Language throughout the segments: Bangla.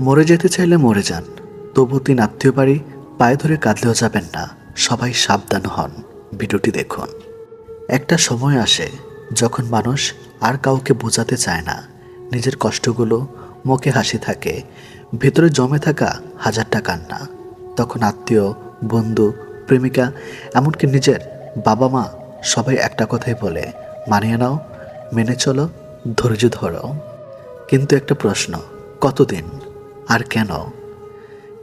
মরে যেতে চাইলে মরে যান, তবু তিন আত্মীয় বাড়ি পায়ে ধরে কাঁদলেও যাবেন না, সবাই সাবধান হন। ভিডিওটি দেখুন। একটা সময় আসে যখন মানুষ আর কাউকে বোঝাতে চায় না। নিজের কষ্টগুলো মুখে হাসি থাকে, ভেতরে জমে থাকা হাজারটা কান্না। তখন আত্মীয়, বন্ধু, প্রেমিকা, এমনকি নিজের বাবা মা সবাই একটা কথাই বলে, মানিয়ে নাও, মেনে চলো, ধৈর্য ধরো। কিন্তু একটা প্রশ্ন কতদিন আর কেন?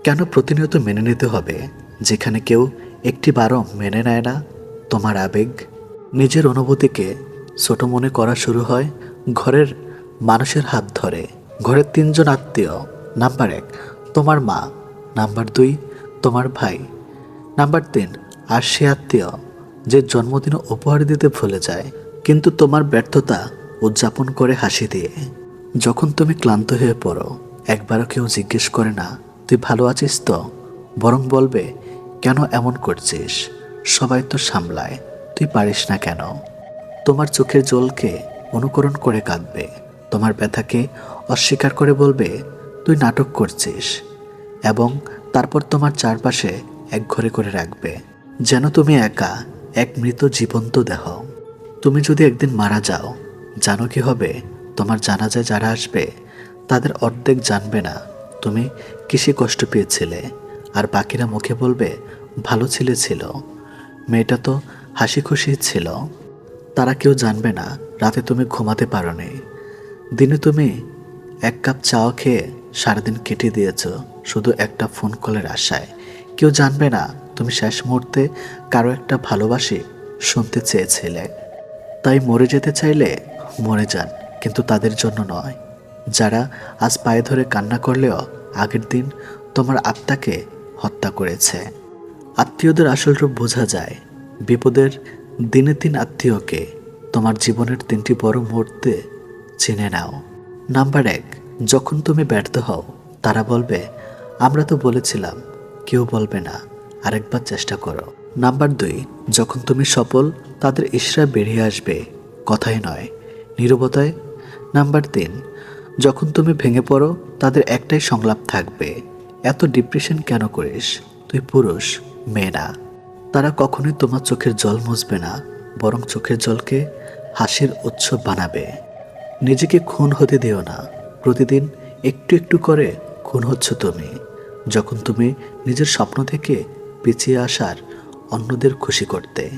কেন প্রতিনিয়ত মেনে নিতে হবে যেখানে কেউ একটি বারও মেনে নেয় না তোমার আবেগ? নিজের অনুভূতিকে ছোট মনে করা শুরু হয় ঘরের মানুষের হাত ধরে। ঘরের তিনজন আত্মীয়, নাম্বার এক তোমার মা, নাম্বার দুই তোমার ভাই, নাম্বার তিন আর সে আত্মীয় যে জন্মদিন উপহার দিতে ভুলে যায়। কিন্তু তোমার ব্যর্থতা উদযাপন করে হাসি দিয়ে। যখন তুমি ক্লান্ত হয়ে পড়ো, একবারও কেউ জিজ্ঞেস করে না, তুই ভালো আছিস তো? বরং বলবে, কেন এমন করছিস? সবাই তো সামলায়, তুই পারিস না কেন? তোমার চোখের জলকে অনুকরণ করে কাঁদবে, তোমার ব্যথাকে অস্বীকার করে বলবে, তুই নাটক করছিস। এবং তারপর তোমার চারপাশে এক ঘরে করে রাখবে, যেন তুমি একা এক মৃত জীবন্ত দেহ। তুমি যদি একদিন মারা যাও, জানো কি হবে? তোমার জানাজায় যারা আসবে, তাদের অর্ধেক জানবে না। তুমি কিসে কষ্ট পেয়েছিলে? আর বাকিরা মুখে বলবে, ভালো ছেলে ছিল। মেয়েটা তো হাসি খুশি ছিল। তারা কেউ জানবে না, রাতে তুমি ঘুমাতে পারো নি দিনে তুমি এক কাপ চাও খেয়ে সারাদিন কেটে দিয়েছ, শুধু একটা ফোন কলের আশায়। কেউ জানবে না, তুমি শেষ মুহূর্তে কারও একটা ভালোবাসি শুনতে চেয়েছিলে। তাই মরে যেতে চাইলে মরে যান। কিন্তু তাদের জন্য নয়। যারা আজ পায়ে ধরে কান্না করলেও আগের দিন তোমার আত্মাকে হত্যা করেছে। আত্মীয়দের আসল রূপ বোঝা যায়। বিপদের দিনে তিন আত্মীয়কে তোমার জীবনের তিনটি বড় মুহূর্তে চিনে নাও। নাম্বার এক, যখন তুমি ব্যর্থ হও, তারা বলবে, আমরা তো বলেছিলাম, কেউ বলবে না, আরেকবার চেষ্টা করো। নাম্বার দুই, যখন তুমি সফল, তাদের ইশরা বেরিয়ে আসবে। কথাই নয়, নীরবতায় নাম্বার তিন, যখন তুমি ভেঙে পড়ো, তাদের একটাই সংলাপ থাকবে। এত ডিপ্রেশন কেন করিস? তুই পুরুষ, মেয়ে না। তারা কখনোই তোমার চোখের জল মুছবে না, বরং চোখের জলকে হাসির উৎসব বানাবে। নিজেকে খুন হতে দিও না। প্রতিদিন একটু একটু করে খুন হচ্ছ তুমি। যখন তুমি নিজের স্বপ্ন থেকে পিছিয়ে আসার অন্যদের খুশি করতে।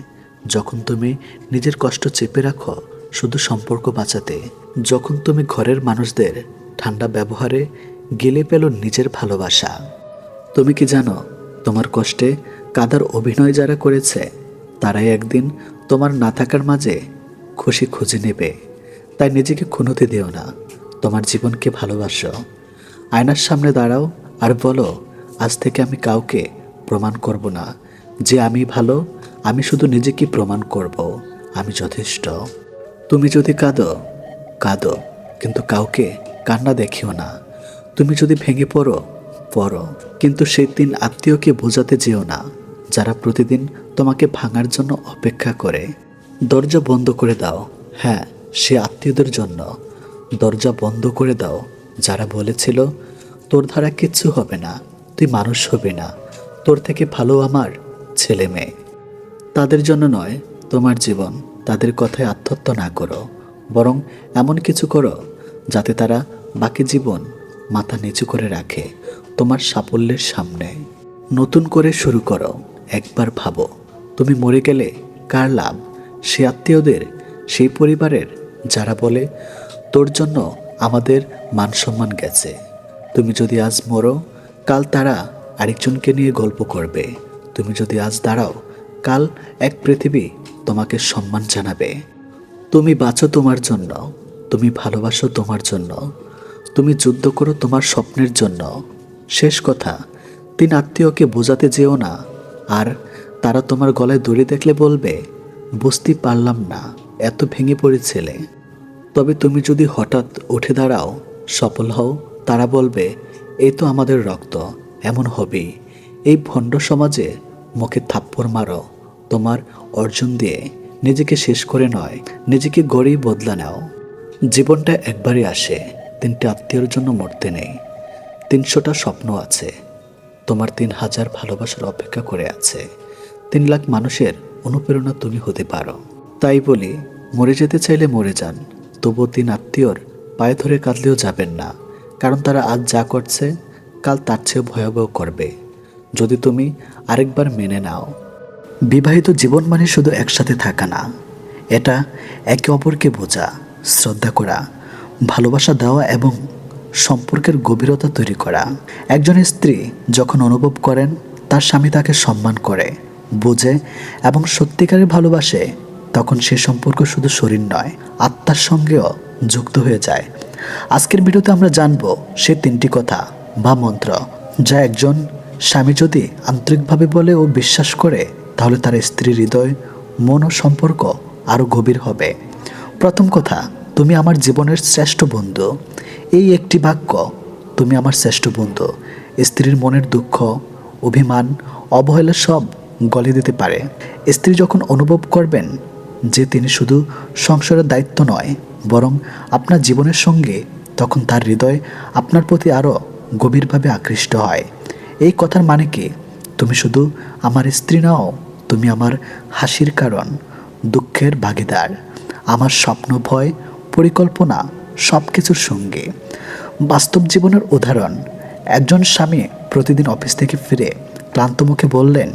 যখন তুমি নিজের কষ্ট চেপে রাখো শুধু সম্পর্ক বাঁচাতে, যখন তুমি ঘরের মানুষদের ঠান্ডা ব্যবহারে গেলে পেল নিজের ভালোবাসা। তুমি কি জানো, তোমার কষ্টে কাদার অভিনয় যারা করেছে, তারাই একদিন তোমার না থাকার মাঝে খুশি খুঁজে নেবে। তাই নিজেকে খুনোতে দিও না, তোমার জীবনকে ভালোবাসো। আয়নার সামনে দাঁড়াও আর বলো, আজ থেকে আমি কাউকে প্রমাণ করব না। যে আমি ভালো, আমি শুধু নিজেকে প্রমাণ করব। আমি যথেষ্ট। তুমি যদি কাঁদো কাঁদো, কিন্তু কাউকে কান্না দেখিও না। তুমি যদি ভেঙে পড়ো পড়ো, কিন্তু সেই তিন আত্মীয়কে বোঝাতে যেও না, যারা প্রতিদিন তোমাকে ভাঙার জন্য অপেক্ষা করে। দরজা বন্ধ করে দাও। হ্যাঁ সে আত্মীয়দের জন্য। দরজা বন্ধ করে দাও। যারা বলেছিল, তোর ধারা কিচ্ছু হবে না, তুই মানুষ হবে না, তোর থেকে ভালো আমার ছেলে মেয়ে। তাদের জন্য নয়, তোমার জীবন। তাদের কথায় আত্মহত্যা না করো, বরং এমন কিছু করো যাতে তারা বাকি জীবন মাথা নিচু করে রাখে তোমার সাফল্যের সামনে। নতুন করে শুরু করো, একবার ভাবো, তুমি মরে গেলে কার লাভ? সে আত্মীয়দের সেই পরিবারের, যারা বলে, তোর জন্য আমাদের মান সম্মান গেছে। তুমি যদি আজ মরো, কাল তারা আরেকজনকে নিয়ে গল্প করবে। তুমি যদি আজ দাঁড়াও কাল এক পৃথিবী তোমাকে সম্মান জানাবে। তুমি বাঁচো তোমার জন্য, তুমি ভালোবাসো তোমার জন্য, তুমি যুদ্ধ করো তোমার স্বপ্নের জন্য। শেষ কথা, তিন আত্মীয়কে বোঝাতে যেও না, আর তারা তোমার গলায় দড়ি দেখলে বলবে, বুঝতে পারলাম না, এত ভেঙে পড়েছিলে। তবে তুমি যদি হঠাৎ উঠে দাঁড়াও, সফল হও, তারা বলবে এই তো আমাদের রক্ত, এমন হবেই। এই ভণ্ড সমাজে মুখে থাপ্পড় মারো। তোমার অর্জন দিয়ে নিজেকে শেষ করে নয়, নিজেকে গড়েই বদলা নাও। জীবনটা একবারই আসে, তিনটে আত্মীয়র জন্য মরতে নেই। তিনশোটা স্বপ্ন আছে, তোমার তিন হাজার ভালোবাসার অপেক্ষা করে আছে। তিন লাখ মানুষের অনুপ্রেরণা তুমি হতে পারো। তাই বলি, মরে যেতে চাইলে মরে যান তবু তিন আত্মীয়র পায়ে ধরে কাঁদলেও যাবেন না, কারণ তারা আজ যা করছে, কাল তার চেয়েও ভয়াবহ করবে। যদি তুমি আরেকবার মেনে নাও বিবাহিত জীবন মানে শুধু একসাথে থাকা না। এটা একে অপরকে বোঝা, শ্রদ্ধা করা, ভালোবাসা দেওয়া এবং সম্পর্কের গভীরতা তৈরি করা। একজন স্ত্রী যখন অনুভব করেন, তার স্বামী তাকে সম্মান করে, বোঝে এবং সত্যিকারের ভালোবাসে, তখন সে সম্পর্ক শুধু শরীর নয়, আত্মার সঙ্গেও যুক্ত হয়ে যায়। আজকের ভিডিওতে আমরা জানব সে তিনটি কথা বা মন্ত্র যা একজন স্বামী যদি আন্তরিকভাবে বলে ও বিশ্বাস করে তাহলে তার স্ত্রীর হৃদয়, মন ও সম্পর্ক আরও গভীর হবে। প্রথম কথা, তুমি আমার জীবনের শ্রেষ্ঠ বন্ধু। এই একটি বাক্য, তুমি আমার শ্রেষ্ঠ বন্ধু। স্ত্রীর মনের দুঃখ, অভিমান, অবহেলা সব গলে দিতে পারে। স্ত্রী যখন অনুভব করবেন যে তিনি শুধু সংসারের দায়িত্ব নয়, বরং আপনার জীবনের সঙ্গে তখন তার হৃদয় আপনার প্রতি আরও গভীরভাবে আকৃষ্ট হয়। এই কথার মানে কি? তুমি শুধু আমার স্ত্রী নাও তুমি আমার হাসির কারণ, দুঃখের ভাগিদার। আমার স্বপ্ন, ভয়, পরিকল্পনা সব কিছুর সঙ্গে। বাস্তব জীবনের উদাহরণ, একজন স্বামী প্রতিদিন অফিস থেকে ফিরে ক্লান্ত মুখে বললেন,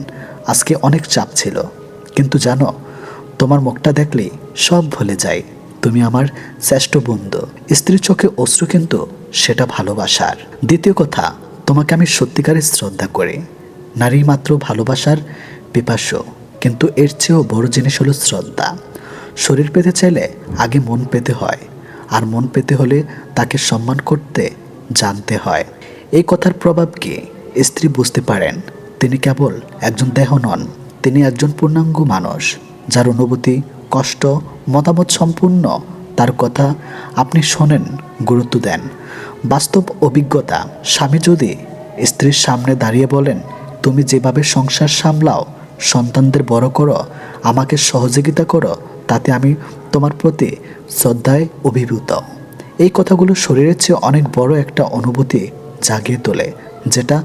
আজকে অনেক চাপ ছিল। কিন্তু জানো, তোমার মুখটা দেখলে সব ভুলে যায়। তুমি আমার শ্রেষ্ঠ বন্ধু। স্ত্রীর চোখে অশ্রু কিন্তু সেটা ভালোবাসার। দ্বিতীয় কথা, তোমাকে আমি সত্যিকারের শ্রদ্ধা করি। নারী মাত্র ভালোবাসার পিপাস্য কিন্তু এর চেয়েও বড় জিনিস হলো শ্রদ্ধা। শরীর পেতে চাইলে আগে মন পেতে হয়, আর মন পেতে হলে তাকে সম্মান করতে জানতে হয়। এই কথার প্রভাব কি? স্ত্রী বুঝতে পারেন, তিনি কেবল একজন দেহ নন, তিনি একজন পূর্ণাঙ্গ মানুষ, যার অনুভূতি, কষ্ট, মতামত সম্পূর্ণ তার কথা আপনি শোনেন, গুরুত্ব দেন। বাস্তব অভিজ্ঞতা, স্বামী যদি স্ত্রীর সামনে দাঁড়িয়ে বলেন, তুমি যেভাবে সংসার সামলাও সন্তানদের বড় করো, আমাকে সহযোগিতা করো, তাতে আমি তোমার প্রতি শ্রদ্ধায় অভিভূত। এই কথাগুলো শরীরের চেয়ে অনেক বড় একটা অনুভূতি জাগিয়ে তোলে, যেটা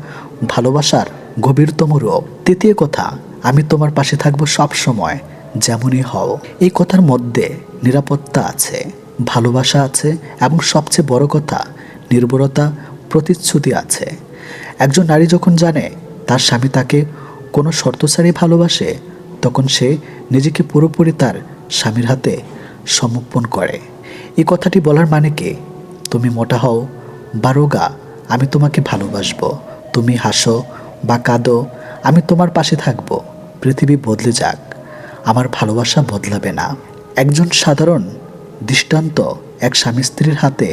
ভালোবাসার গভীরতম রূপ। তৃতীয় কথা, আমি তোমার পাশে থাকব সব সময়, যেমনই হও। এই কথার মধ্যে নিরাপত্তা আছে, ভালোবাসা আছে, এবং সবচেয়ে বড় কথা নির্ভরতা প্রতিশ্রুতি আছে। একজন নারী যখন জানে তার স্বামী তাকে কোনো শর্ত ছাড়াই ভালোবাসে, তখন সে নিজেকে পুরোপুরি তার স্বামীর হাতে সমর্পণ করে। এই কথাটি বলার মানে কি? তুমি মোটা হও বা রোগা আমি তোমাকে ভালোবাসবো। তুমি হাসো বা কাঁদো, আমি তোমার পাশে থাকব। পৃথিবী বদলে যাক, আমার ভালোবাসা বদলাবে না। একজন সাধারণ, দৃষ্টান্ত এক স্বামী স্ত্রীর হাতে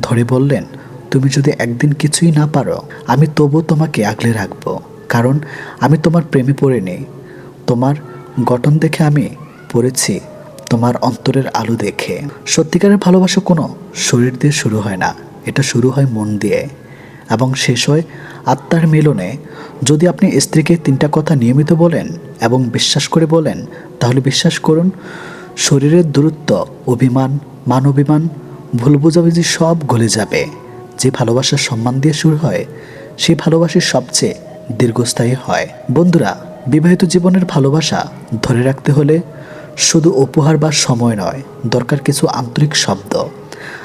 ধরে বললেন, তুমি যদি একদিন কিছুই না পারো, আমি তবু তোমাকে আগলে রাখব। কারণ আমি তোমার প্রেমে পড়ে নেই। তোমার গঠন দেখে আমি পড়েছি, তোমার অন্তরের আলো দেখে। সত্যিকারের ভালোবাসা কোনো শরীর দিয়ে শুরু হয় না, এটা শুরু হয় মন দিয়ে এবং শেষ হয় আত্মার মিলনে। যদি আপনি স্ত্রীকে তিনটা কথা নিয়মিত বলেন এবং বিশ্বাস করে বলেন, তাহলে বিশ্বাস করুন, শরীরের দূরত্ব, অভিমান মান অভিমান ভুল বোঝাবুঝি সব গলে যাবে। যে ভালোবাসার সম্মান দিয়ে শুরু হয় সেই ভালোবাসার সবচেয়ে দীর্ঘস্থায়ী হয়। বন্ধুরা, বিবাহিত জীবনের ভালোবাসা ধরে রাখতে হলে শুধু উপহার বা সময় নয়, দরকার কিছু আন্তরিক শব্দ।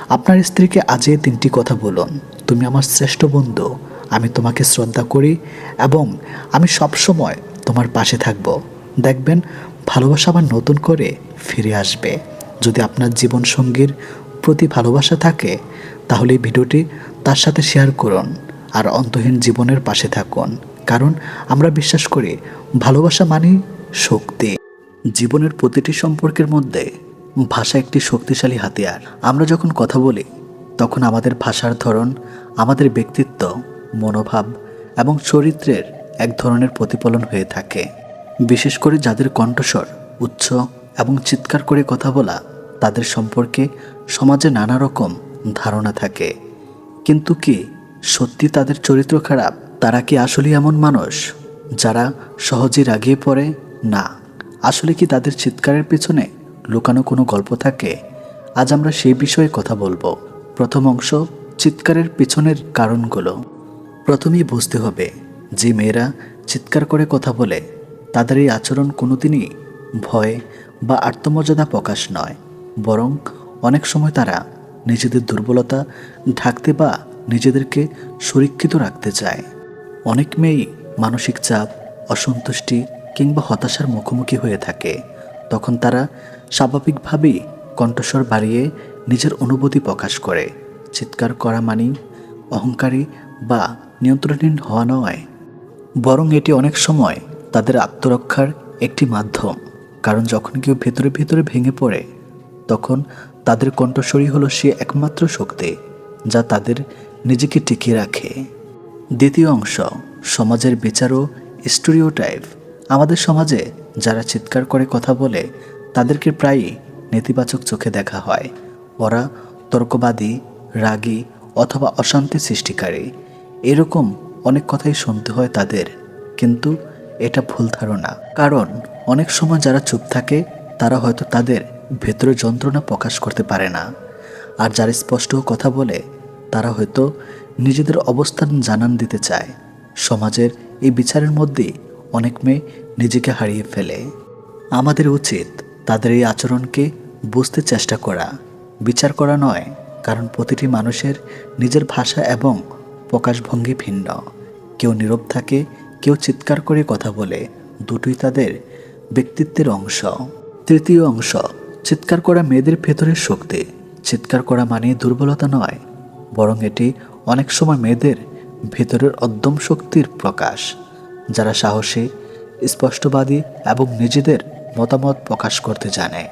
আপনার স্ত্রীকে আজে তিনটি কথা বলুন। তুমি আমার শ্রেষ্ঠ বন্ধু, আমি তোমাকে শ্রদ্ধা করি এবং আমি সবসময় তোমার পাশে থাকব। দেখবেন, ভালোবাসা আবার নতুন করে ফিরে আসবে। যদি আপনার জীবনসঙ্গীর প্রতি ভালোবাসা থাকে, তাহলে ভিডিওটি তার সাথে শেয়ার করুন আর অন্তহীন জীবনের পাশে থাকুন। কারণ আমরা বিশ্বাস করি ভালোবাসা মানেই শক্তি। জীবনের প্রতিটি সম্পর্কের মধ্যে ভাষা একটি শক্তিশালী হাতিয়ার। আমরা যখন কথা বলি, তখন আমাদের ভাষার ধরন, আমাদের ব্যক্তিত্ব, মনোভাব এবং চরিত্রের এক ধরনের প্রতিফলন হয়ে থাকে। বিশেষ করে যাদের কণ্ঠস্বর উচ্চ এবং চিৎকার করে কথা বলা, তাদের সম্পর্কে সমাজে নানা রকম ধারণা থাকে। কিন্তু কি সত্যি তাদের চরিত্র খারাপ? তারা কি আসলে এমন মানুষ যারা সহজে রাগিয়ে পড়ে? না। আসলে কি তাদের চিৎকারের পেছনে লুকানো কোনো গল্প থাকে? আজ আমরা সেই বিষয়ে কথা বলব। প্রথম অংশ, চিৎকারের পেছনের কারণগুলো। প্রথমেই বুঝতে হবে, যে মেয়েরা চিৎকার করে কথা বলে, তাদের এই আচরণ কোনোদিনই ভয় বা আত্মমর্যাদা প্রকাশ নয়। বরং অনেক সময় তারা নিজেদের দুর্বলতা ঢাকতে বা নিজেদেরকে সুরক্ষিত রাখতে চায়। অনেক মেয়েই মানসিক চাপ, অসন্তুষ্টি কিংবা হতাশার মুখোমুখি হয়ে থাকে। তখন তারা স্বাভাবিকভাবেই কণ্ঠস্বর বাড়িয়ে নিজের অনুভূতি প্রকাশ করে। চিৎকার করা মানি অহংকারী বা নিয়ন্ত্রণহীন হওয়া নয়। বরং এটি অনেক সময় তাদের আত্মরক্ষার একটি মাধ্যম। কারণ যখন কেউ ভেতরে ভেতরে ভেঙে পড়ে, তখন তাদের কণ্ঠস্বরই হলো সে একমাত্র শক্তি, যা তাদের নিজেকে টিকিয়ে রাখে। দ্বিতীয় অংশ, সমাজের বিচার ও স্টোরিওটাইপ। আমাদের সমাজে যারা চিৎকার করে কথা বলে, তাদেরকে প্রায়ই নেতিবাচক চোখে দেখা হয়। ওরা তর্কবাদী, রাগী অথবা অশান্তি সৃষ্টিকারী। এরকম অনেক কথাই শুনতে হয় তাদের, কিন্তু এটা ভুল ধারণা। কারণ অনেক সময় যারা চুপ থাকে, তারা হয়তো তাদের ভেতরে যন্ত্রণা প্রকাশ করতে পারে না। আর যারা স্পষ্ট কথা বলে, তারা হয়তো নিজেদের অবস্থান জানান দিতে চায়। সমাজের এই বিচারের মধ্যেই অনেক মেয়ে নিজেকে হারিয়ে ফেলে। আমাদের উচিত তাদের এই আচরণকে বুঝতে চেষ্টা করা। বিচার করা নয়, কারণ প্রতিটি মানুষের নিজের ভাষা এবং প্রকাশভঙ্গি ভিন্ন। কেউ নীরব থাকে, কেউ চিৎকার করে কথা বলে, দুটোই তাদের ব্যক্তিত্বের অংশ। তৃতীয় অংশ, চিৎকার করা মেয়েদের ভেতরের শক্তি। চিৎকার করা মানে দুর্বলতা নয়, বরং এটি অনেক সময় মেয়েদের ভেতরের অদ্যম শক্তির প্রকাশ, যারা সাহসী, স্পষ্টবাদী এবং নিজেদের মতামত প্রকাশ করতে জানে।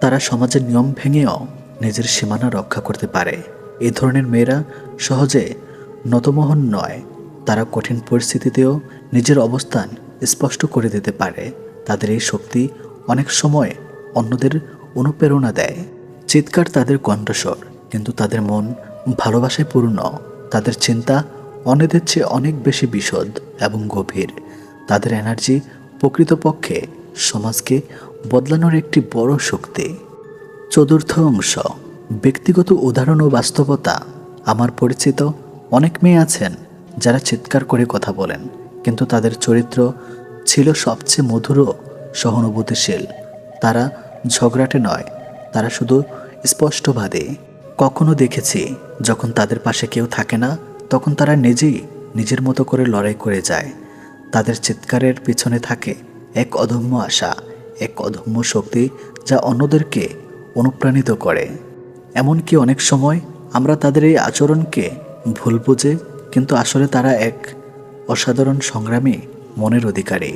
তারা সমাজের নিয়ম ভেঙেও নিজের সীমানা রক্ষা করতে পারে। এ ধরনের মেয়েরা সহজে নতমোহন নয়। তারা কঠিন পরিস্থিতিতেও নিজের অবস্থান স্পষ্ট করে দিতে পারে। তাদের এই শক্তি অনেক সময় অন্যদের অনুপ্রেরণা দেয়। চিৎকার তাদের কণ্ঠস্বর, কিন্তু তাদের মন ভালোবাসায় পূর্ণ। তাদের চিন্তা অন্যদের চেয়ে অনেক বেশি বিশদ এবং গভীর। তাদের এনার্জি প্রকৃতপক্ষে সমাজকে বদলানোর একটি বড় শক্তি। চতুর্থ অংশ, ব্যক্তিগত উদাহরণ ও বাস্তবতা। আমার পরিচিত অনেক মেয়ে আছেন যারা চিৎকার করে কথা বলেন, কিন্তু তাদের চরিত্র ছিল সবচেয়ে মধুর সহানুভূতিশীল। তারা ঝগড়াটে নয়, তারা শুধু স্পষ্টবাদী। কখনো দেখেছি, যখন তাদের পাশে কেউ থাকে না, তখন তারা নিজেই নিজের মতো করে লড়াই করে যায়। তাদের চিৎকারের পিছনে থাকে এক অদম্য আশা, এক অদম্য শক্তি যা অন্যদেরকে অনুপ্রাণিত করে। এমনকি অনেক সময় আমরা তাদের এই আচরণকে ভুল বুঝে, কিন্তু আসলে তারা এক অসাধারণ সংগ্রামী মনের অধিকারী।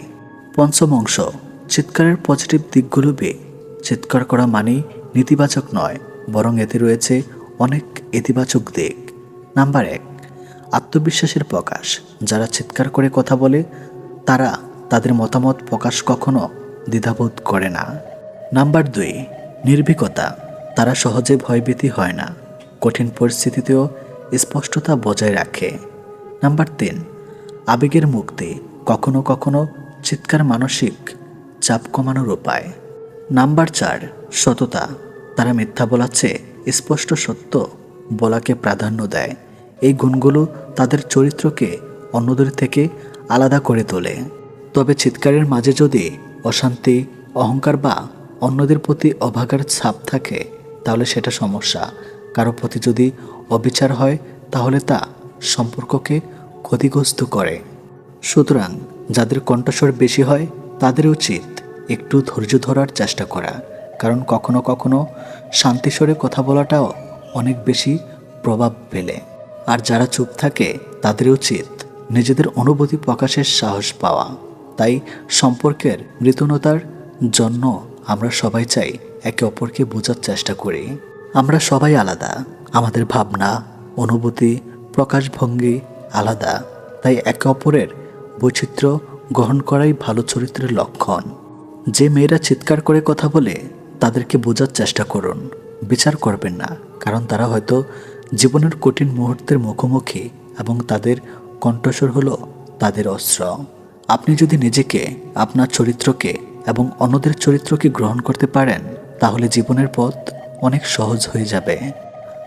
পঞ্চম অংশ, চিৎকারের পজিটিভ দিকগুলো বে, চিৎকার করা মানেই নেতিবাচক নয় বরং এতে রয়েছে অনেক ইতিবাচক দিক। নাম্বার এক, আত্মবিশ্বাসের প্রকাশ। যারা চিৎকার করে কথা বলে, তারা তাদের মতামত প্রকাশ কখনো দ্বিধাবোধ করে না। নাম্বার দুই, নির্ভীকতা। তারা সহজে ভয়ভীতি হয় না। কঠিন পরিস্থিতিতেও স্পষ্টতা বজায় রাখে। নাম্বার তিন, আবেগের মুক্তি। কখনো কখনো চিৎকার মানসিক চাপ কমানোর উপায়। নাম্বার চার, সততা। তারা মিথ্যা বলার চেয়ে স্পষ্ট সত্য বলাকে প্রাধান্য দেয়। এই গুণগুলো তাদের চরিত্রকে অন্যদের থেকে আলাদা করে তোলে। তবে চিৎকারের মাঝে যদি অশান্তি, অহংকার বা অন্যদের প্রতি অভাগার ছাপ থাকে, তাহলে সেটা সমস্যা। কারও প্রতি যদি অবিচার হয়, তাহলে তা সম্পর্ককে ক্ষতিগ্রস্ত করে। সুতরাং যাদের কণ্ঠস্বর বেশি হয় তাদের উচিত একটু ধৈর্য ধরার চেষ্টা করা। কারণ কখনো কখনো শান্তিস্বরে কথা বলাটাও অনেক বেশি প্রভাব ফেলে। আর যারা চুপ থাকে তাদের উচিত নিজেদের অনুভূতি প্রকাশের সাহস পাওয়া। তাই সম্পর্কের মৃতনতার জন্য আমরা সবাই চাই একে অপরকে বোঝার চেষ্টা করি। আমরা সবাই আলাদা। আমাদের ভাবনা, অনুভূতি, প্রকাশভঙ্গি আলাদা। তাই একে অপরের বৈচিত্র্য গ্রহণ করাই ভালো চরিত্রের লক্ষণ। যে মেয়েরা চিৎকার করে কথা বলে তাদেরকে বোঝার চেষ্টা করুন। বিচার করবেন না, কারণ তারা হয়তো জীবনের কঠিন মুহূর্তের মুখোমুখি এবং তাদের কণ্ঠস্বর হলো তাদের অস্ত্র। আপনি যদি নিজেকে, আপনার চরিত্রকে এবং অন্যদের চরিত্রকে গ্রহণ করতে পারেন, তাহলে জীবনের পথ অনেক সহজ হয়ে যাবে।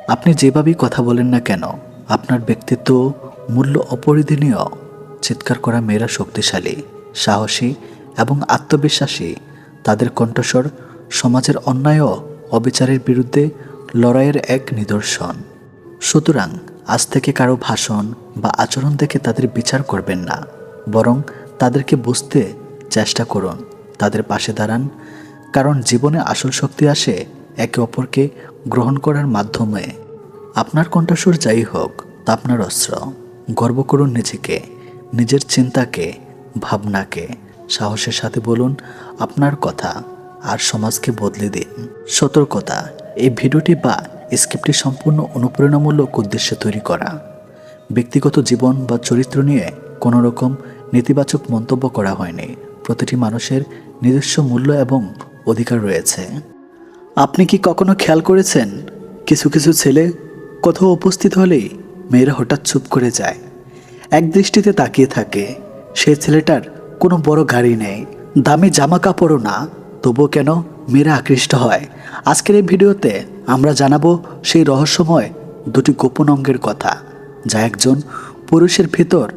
আপনি যেভাবেই কথা বলেন না কেন, আপনার ব্যক্তিত্ব মূল্য অপরিধনীয়। চিৎকার করা মেয়েরা শক্তিশালী, সাহসী এবং আত্মবিশ্বাসী। তাদের কণ্ঠস্বর সমাজের অন্যায় অবিচারের বিরুদ্ধে লড়াইয়ের এক নিদর্শন। সুতরাং আজ থেকে কারও ভাষণ বা আচরণ দেখে তাদের বিচার করবেন না, বরং তাদেরকে বুঝতে চেষ্টা করুন, তাদের পাশে দাঁড়ান, কারণ জীবনে আসল শক্তি আসে একে অপরকে গ্রহণ করার মাধ্যমে। আপনার কণ্ঠস্বর যাই হোক, তা আপনার অস্ত্র। গর্ব করুন নিজেকে, নিজের চিন্তাকে, ভাবনাকে। সাহসের সাথে বলুন, আপনার কথা। আর সমাজকে বদলে দিন। সতর্কতা, এই ভিডিওটি বা স্ক্রিপ্টটি সম্পূর্ণ অনুপ্রেরণামূলক উদ্দেশ্যে তৈরি করা। ব্যক্তিগত জীবন বা চরিত্র নিয়ে কোনো রকম নেতিবাচক মন্তব্য করা হয়নি। প্রতিটি মানুষের নিজস্ব মূল্য এবং অধিকার রয়েছে। আপনি কি কখনো খেয়াল করেছেন, কিছু কিছু ছেলে কোথাও উপস্থিত হলেই মেয়েরা হঠাৎ চুপ করে যায়? এক দৃষ্টিতে তাকিয়ে থাকে সেই ছেলেটার কোনো বড় গাড়ি নেই, দামি জামা কাপড়ও না তবুও কেন মেয়েরা আকৃষ্ট হয়? আজকের এই ভিডিওতে আমরা জানাব সেই রহস্যময় দুটি গোপন অঙ্গের কথা, যা একজন পুরুষের ভিতর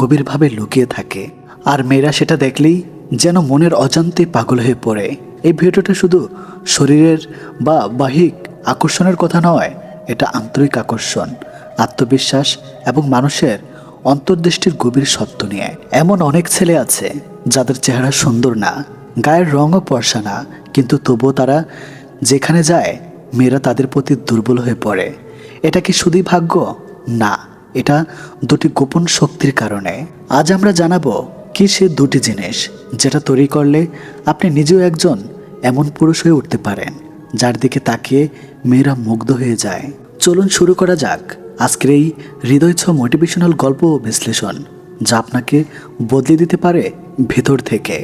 গভীরভাবে লুকিয়ে থাকে। আর মেয়েরা সেটা দেখলেই যেন মনের অজান্তে পাগল হয়ে পড়ে। এই ভিডিওটা শুধু শরীরের বা বাহিক আকর্ষণের কথা নয়, এটা আন্তরিক আকর্ষণ, আত্মবিশ্বাস এবং মানুষের অন্তর্দৃষ্টির গভীর সত্য নিয়ে। এমন অনেক ছেলে আছে যাদের চেহারা সুন্দর না গায়ের রঙও পরশা না, কিন্তু তবুও তারা যেখানে যায়, মেয়েরা তাদের প্রতি দুর্বল হয়ে পড়ে। এটা কি শুধুই ভাগ্য? না, এটা দুটি গোপন শক্তির কারণে। আজ আমরা জানাব কি সে দুটি জিনিস যেটা তৈরি করলে আপনি নিজেও একজন এমন পুরুষ হয়ে উঠতে পারেন, যার দিকে তাকিয়ে মেয়েরা মুগ্ধ হয়ে যায়। চলুন শুরু করা যাক আজকের এই হৃদয়ছ মোটিভেশনাল গল্প ও বিশ্লেষণ, যা আপনাকে বদলে দিতে পারে ভেতর থেকে।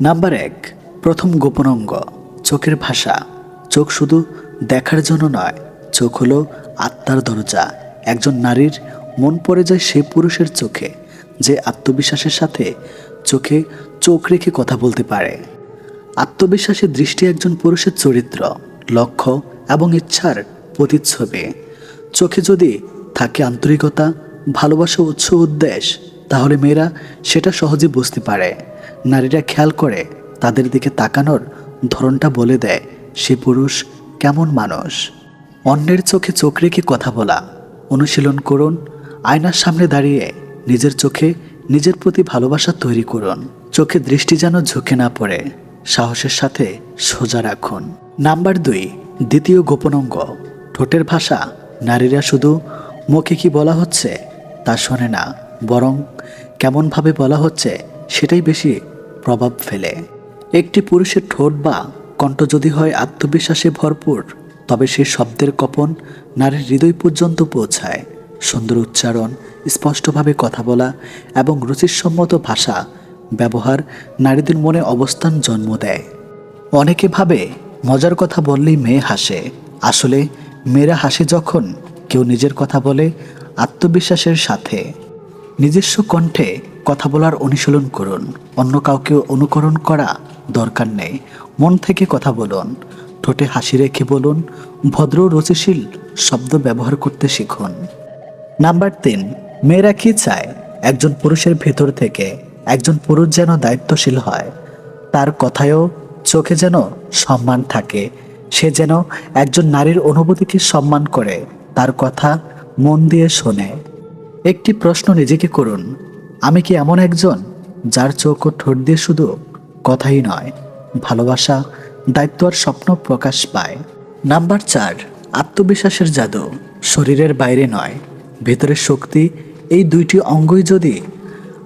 নাম্বার এক, প্রথম গোপন অঙ্গ, চোখের ভাষা। চোখ শুধু দেখার জন্য নয়, চোখ হলো আত্মার দরজা। একজন নারীর মন পড়ে যায় সে পুরুষের চোখে, যে আত্মবিশ্বাসের সাথে চোখে চোখ রেখে কথা বলতে পারে। আত্মবিশ্বাসের দৃষ্টি একজন পুরুষের চরিত্র, লক্ষ্য এবং ইচ্ছার প্রতিচ্ছবি। চোখে যদি থাকে আন্তরিকতা, ভালোবাসা, উৎস উদ্দেশ তাহলে মেয়েরা সেটা সহজে বুঝতে পারে। নারীরা খেয়াল করে তাদের দিকে তাকানোর ধরনটা বলে দেয়, সে পুরুষ কেমন মানুষ? অন্যের চোখে চোখ রেখে কথা বলা, অনুশীলন করুন, আয়নার সামনে দাঁড়িয়ে নিজের চোখে নিজের প্রতি ভালোবাসা তৈরি করুন। চোখে দৃষ্টি যেন ঝুঁকে না পড়ে, সাহসের সাথে সোজা রাখুন। নাম্বার দুই, দ্বিতীয় গোপন অঙ্গ, ঠোঁটের ভাষা। নারীরা শুধু মুখে কি বলা হচ্ছে তা শোনে না, বরং কেমনভাবে বলা হচ্ছে সেটাই বেশি প্রভাব ফেলে। একটি পুরুষের ঠোঁট বা কণ্ঠ যদি হয় আত্মবিশ্বাসে ভরপুর, তবে সে শব্দের কপন নারীর হৃদয় পর্যন্ত পৌঁছায়। সুন্দর উচ্চারণ, স্পষ্টভাবে কথা বলা এবং রুচিসম্মত ভাষা ব্যবহার নারীদের মনে অবস্থান জন্ম দেয়। অনেকে ভাবে, মজার কথা বললেই মেয়ে হাসে। আসলে মেয়েরা হাসে যখন কেউ নিজের কথা বলে আত্মবিশ্বাসের সাথে। নিজস্ব কণ্ঠে কথা বলার অনুশীলন করুন। অন্য কাউকে অনুকরণ করা দরকার নেই। মন থেকে কথা বলুন। ঠোঁটে হাসি রেখে বলুন। ভদ্র, রুচিশীল শব্দ ব্যবহার করতে শিখুন। নাম্বার তিন, মেয়েরা কি চায়? একজন পুরুষের ভেতর থেকে একজন পুরুষ যেন দায়িত্বশীল হয়। তার কথায়ও চোখে যেন সম্মান থাকে। সে যেন একজন নারীর অনুভূতিকে সম্মান করে। তার কথা মন দিয়ে শোনে। একটি প্রশ্ন নিজেকে করুন। আমি কি এমন একজন যার চোখ ও ঠোঁট দিয়ে শুধু কথাই নয়, ভালোবাসা, দায়িত্ব আর স্বপ্ন প্রকাশ পায়? নাম্বার চার, আত্মবিশ্বাসের জাদু শরীরের বাইরে নয় ভেতরের শক্তি, এই দুইটি অঙ্গই যদি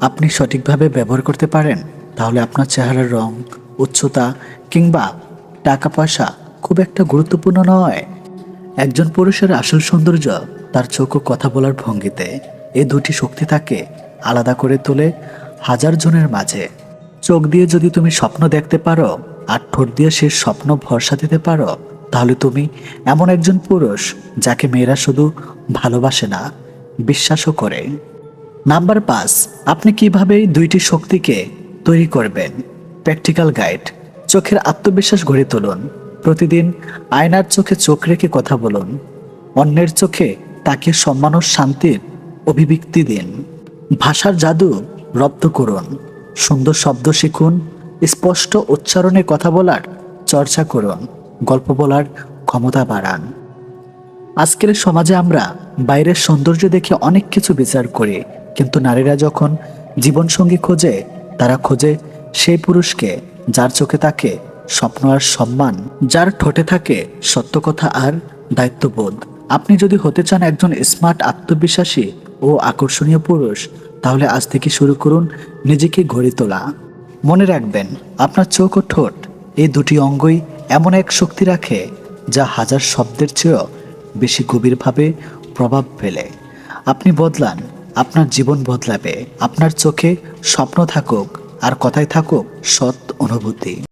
আপনি সঠিকভাবে ব্যবহার করতে পারেন, তাহলে আপনার চেহারার রং, উচ্চতা কিংবা টাকা পয়সা খুব একটা গুরুত্বপূর্ণ নয়। একজন পুরুষের আসল সৌন্দর্য তার চোখ কথা বলার ভঙ্গিতে। এই দুটি শক্তি তাকে আলাদা করে তোলে হাজার জনের মাঝে। চোখ দিয়ে যদি তুমি স্বপ্ন দেখতে পারো আর ঠোঁট দিয়ে সে স্বপ্ন ভরসা দিতে পারো, তাহলে তুমি এমন একজন পুরুষ যাকে মেয়েরা শুধু ভালোবাসে না, বিশ্বাসও করে। নাম্বার পাঁচ, আপনি কীভাবে দুইটি শক্তিকে তৈরি করবেন? প্র্যাকটিক্যাল গাইড, চোখের আত্মবিশ্বাস গড়ে তুলুন। প্রতিদিন আয়নার চোখে চোখ রেখে কথা বলুন। অন্যের চোখে তাকে সম্মান ও শান্তির অভিব্যক্তি দিন। ভাষার জাদু রপ্ত করুন। সুন্দর শব্দ শিখুন। স্পষ্ট উচ্চারণে কথা বলার চর্চা করুন। গল্প বলার ক্ষমতা বাড়ান। আজকের সমাজে আমরা বাইরের সৌন্দর্য দেখে অনেক কিছু বিচার করি, কিন্তু নারীরা যখন জীবনসঙ্গী খোঁজে, তারা খোঁজে সেই পুরুষকে যার চোখে থাকে স্বপ্ন আর সম্মান, যার ঠোঁটে থাকে সত্য কথা আর দায়িত্ববোধ। আপনি যদি হতে চান একজন স্মার্ট আত্মবিশ্বাসী ও আকর্ষণীয় পুরুষ, তাহলে আজ থেকে শুরু করুন নিজেকে গড়ে তোলা। মনে রাখবেন, আপনার চোখ ও ঠোঁট এই দুটি অঙ্গই এমন এক শক্তি রাখে যা হাজার শব্দের চেয়েও বেশি গভীরভাবে প্রভাব ফেলে। আপনি বদলান, আপনার জীবন বদলাবে, আপনার চোখে স্বপ্ন থাকুক আর কথায় থাকুক সৎ অনুভূতি।